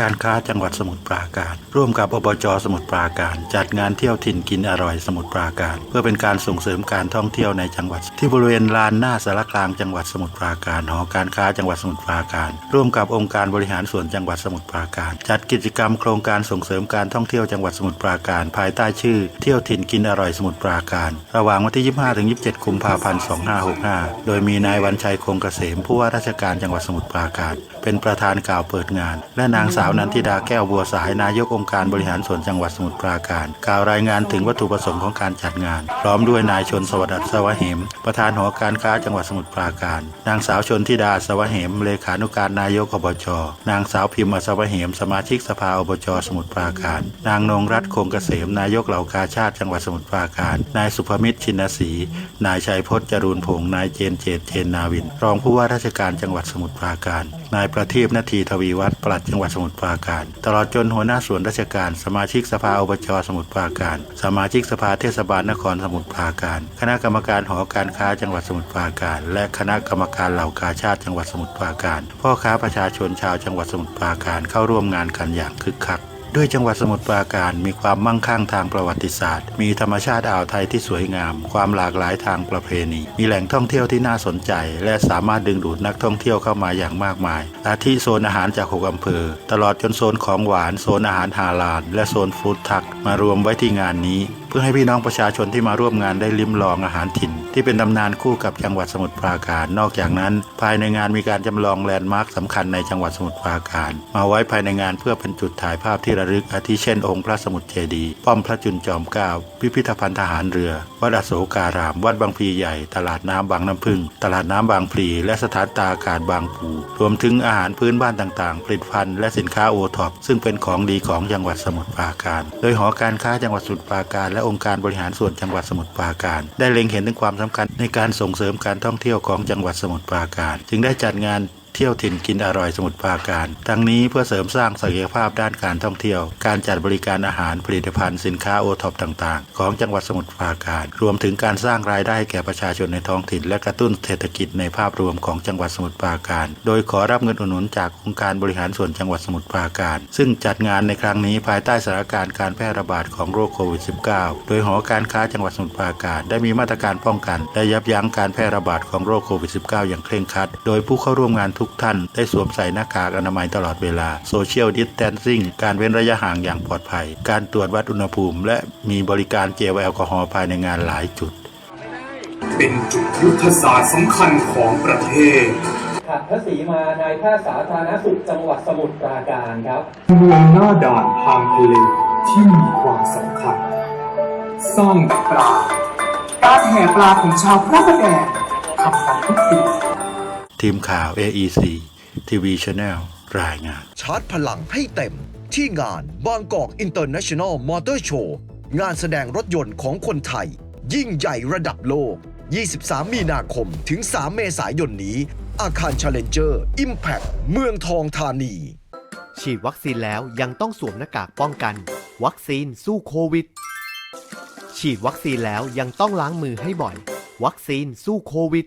การค้าจังหวัดสมุทรปราการ ร่วมกับอบจสมุทรปราการ จัดงานเที่ยวถิ่นกินอร่อยสมุทรปราการ เพื่อเป็นการส่งเสริมการท่องเที่ยวในจังหวัด ที่บริเวณลานหน้าสารกลางจังหวัดสมุทรปราการหอการค้าจังหวัดสมุทรปราการ ร่วมกับองค์การบริหารส่วนจังหวัดสมุทรปราการ จัดกิจกรรมโครงการส่งเสริมการท่องเที่ยวจังหวัดสมุทรปราการ ภายใต้ชื่อ เที่ยวถิ่นกินอร่อยสมุทรปราการ ระหว่างวันที่ 25ถึง27 กุมภาพันธ์ 2565 โดยมีนายวันชัยคงเกษมผู้ว่าราชการจังหวัดสมุทรปราการ เป็นประธานกล่าวเปิดงาน และนางสาวนันทิดาแก้วบัวสายนายกองค์การบริหารส่วนจังหวัดสมุทรปราการ กล่าวรายงานถึงวัตถุประสงค์ของการจัดงาน พร้อมด้วยนายชนสวัสดิ์สวะเหม ประธานหอการค้าจังหวัดสมุทรปราการ นางสาวชนทิดาสวะเหม เลขานุการนายกอบจนางสาวพิมพ์อัศวะเหม สมาชิกสภาอบจสมุทรปราการ นางนงรัตน์คงเกษมนายกเหล่ากาชาติจังหวัดสมุทรปราการ นายสุภมิตรชินศรีนายชัยพจน์จรูนพงษ์นายเจนเจตเจนนาวิน รองผู้ว่าราชการจังหวัดสมุทรปราการนายประทีปนาทีทวีวัฒน์ปลัดจังหวัดสมุทรปราการ ตลอดจนหัวหน้าส่วนราชการ สมาชิกสภาอบจสมุทรปราการ สมาชิกสภาเทศบาลนครสมุทรปราการ คณะกรรมการหอการค้าจังหวัดสมุทรปราการ และคณะกรรมการเหล่ากาชาติจังหวัดสมุทรปราการ พ่อค้าประชาชนชาวจังหวัดสมุทรปราการเข้าร่วมงานกันอย่างคึกคัก ด้วยจังหวัดสมุทรปราการมีความมั่งคั่งทางประวัติศาสตร์ มีธรรมชาติอ่าวไทยที่สวยงาม ความหลากหลายทางประเพณี มีแหล่งท่องเที่ยวที่น่าสนใจ และสามารถดึงดูดนักท่องเที่ยวเข้ามาอย่างมากมาย อาทิโซนอาหารจากหกอำเภอ ตลอดจนโซนของหวาน โซนอาหารฮาลาล และโซนฟู้ดทักมารวมไว้ที่งานนี้เพื่อให้พี่น้องประชาชนที่มาร่วมงานได้ลิ้มลองอาหารถิ่น ที่เป็นตำนานคู่กับจังหวัดสมุทรปราการ นอกจากนั้น ภายในงานมีการจำลองแลนด์มาร์คสำคัญในจังหวัดสมุทรปราการ มาไว้ภายในงานเพื่อเป็นจุดถ่ายภาพที่ระลึกอาทิเช่น องค์พระสมุทรเจดีย์ป้อมพระจุลจอมเกล้าพิพิธภัณฑ์ทหารเรือ วัดอโศการาม วัดบางพลีใหญ่ ตลาดน้ำบางน้ำพึ่ง ตลาดน้ำบางพลีและสถานตาอากาศบางปูรวมถึงอาหารพื้นบ้านต่างๆ ผลิตภัณฑ์และสินค้าโอท็อปซึ่งเป็นของดีของจังหวัดสมุทรปราการ โดยหอการค้าจังหวัดสมุทรปราการและองค์การบริหารส่วนจังหวัดสมุทรปราการ ได้เล็งเห็นถึงความสำคัญในการส่งเสริมการท่องเที่ยวของจังหวัดสมุทรปราการ จึงได้จัดงาน เที่ยวถิ่นกินอร่อยสมุทรปราการ ทั้งนี้เพื่อเสริมสร้างศักยภาพด้านการท่องเที่ยว การจัดบริการอาหารผลิตภัณฑ์สินค้าโอท็อปต่างๆ ของจังหวัดสมุทรปราการ รวมถึงการสร้างรายได้แก่ประชาชนในท้องถิ่น และกระตุ้นเศรษฐกิจในภาพรวมของจังหวัดสมุทรปราการ โดยขอรับเงินอุดหนุนจากองค์การบริหารส่วนจังหวัดสมุทรปราการ ซึ่งจัดงานในครั้งนี้ภายใต้สถานการณ์การแพร่ระบาดของโรคโควิด -19 โดยหอการค้าจังหวัดสมุทรปราการ ได้มีมาตรการป้องกันและยับยั้งการแพร่ระบาดของโรคโควิด -19 อย่างเคร่งครัด โดยผู้เข้าร่วมงานทุกท่านได้สวมใส่หน้ากากอนามัยตลอดเวลาโซเชียลดิสแทนซิ่งการเว้นระยะห่างอย่างปลอดภัย การตรวจวัดอุณหภูมิ และมีบริการเจลแอลกอฮอล์ภายในงานหลายจุด เป็นจุดยุทธศาสตร์สำคัญของประเทศขัดทศรีมานายแพทย์สาธารณสุขจังหวัดสมุทรปราการครับเมืองหน้าด่านทางทะเลที่มีความสำคัญสร้างแต่ปลาการแห่ปลาของชาวพระประแดงทำมาทุกปี ทีมข่าว AEC ทีวีช n แนลรายงาน ชาร์จพลังให้เต็มที่งานบางกอกอินเตอร์เนชั่นแนลมอเตอร์โชว์งานแสดงรถยนต์ของคนไทย ยิ่งใหญ่ระดับโลก 23 มีนาคมถึง 3 เมษายนนี้ อาคาร Challenger Impact เมืองทองธานี ฉีดวัคซีนแล้วยังต้องสวมหน้ากากป้องกัน วัคซีนสู้โควิด ฉีดวัคซีนแล้วยังต้องล้างมือให้บ่อย วัคซีนสู้โควิด